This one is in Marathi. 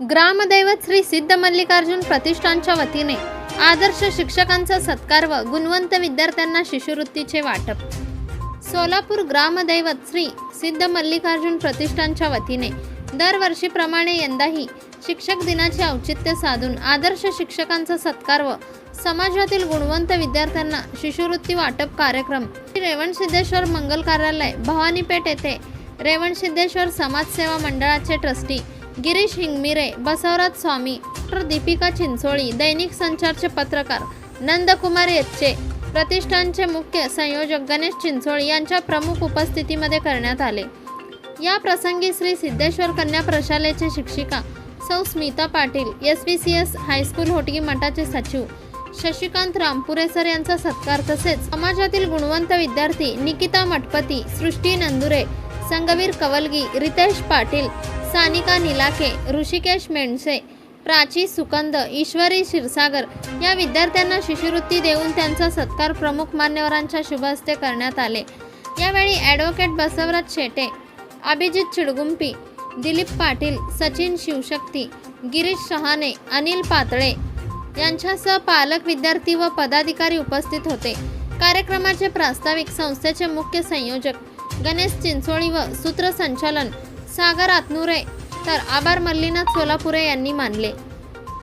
ग्रामदैवत श्री सिद्ध मल्लिकार्जुन प्रतिष्ठानच्या वतीने आदर्श शिक्षकांचा सत्कार व गुणवंत विद्यार्थ्यांना शिष्यवृत्तीचे वाटप. सोलापूर ग्रामदैवत श्री सिद्ध मल्लिकार्जुन प्रतिष्ठानच्या वतीने दरवर्षीप्रमाणे यंदाही शिक्षक दिनाचे औचित्य साधून आदर्श शिक्षकांचा सत्कार व समाजातील गुणवंत विद्यार्थ्यांना शिष्यवृत्ती वाटप कार्यक्रम रेवण रेवणसिद्धेश्वर मंगल कार्यालय भवानीपेठ येथे रेवणसिद्धेश्वर समाजसेवा मंडळाचे ट्रस्टी गिरीश हिंगमिरे बसवराज स्वामी डॉक्टर दीपिका चिंचोळी दैनिक संचारचे पत्रकार नंदकुमार येच्चे प्रतिष्ठानचे मुख्य संयोजक गणेश चिंचोळी यांच्या प्रमुख उपस्थितीमध्ये करण्यात आले. या प्रसंगी श्री सिद्धेश्वर कन्या प्रशालेचे शिक्षिका सौ Smita Patil S V C S high school Hotgi मठाचे सचिव शशिकांत रामपुरेसर यांचा सत्कार तसेच समाजातील गुणवंत विद्यार्थी निकिता मठपती सृष्टी नंदुरे संगवीर कवलगी रितेश पाटील सानिका निलाखे ऋषिकेश मेंडसे प्राची सुकंद ईश्वरी क्षीरसागर या विद्यार्थ्यांना शिष्यवृत्ती देऊन त्यांचा सत्कार प्रमुख मान्यवरांच्या शुभहस्ते करण्यात आले. यावेळी ॲडव्होकेट बसवराज शेटे अभिजित चिडगुंपी दिलीप पाटील सचिन शिवशक्ती गिरीश शहाणे अनिल पातळे यांच्यासह पालक विद्यार्थी व पदाधिकारी उपस्थित होते. कार्यक्रमाचे प्रास्ताविक संस्थेचे मुख्य संयोजक गणेश चिंचोळी व सूत्रसंचालन सागर आतनुरे. तर आभार मल्लीनाथ सोलापुरे यांनी मानले.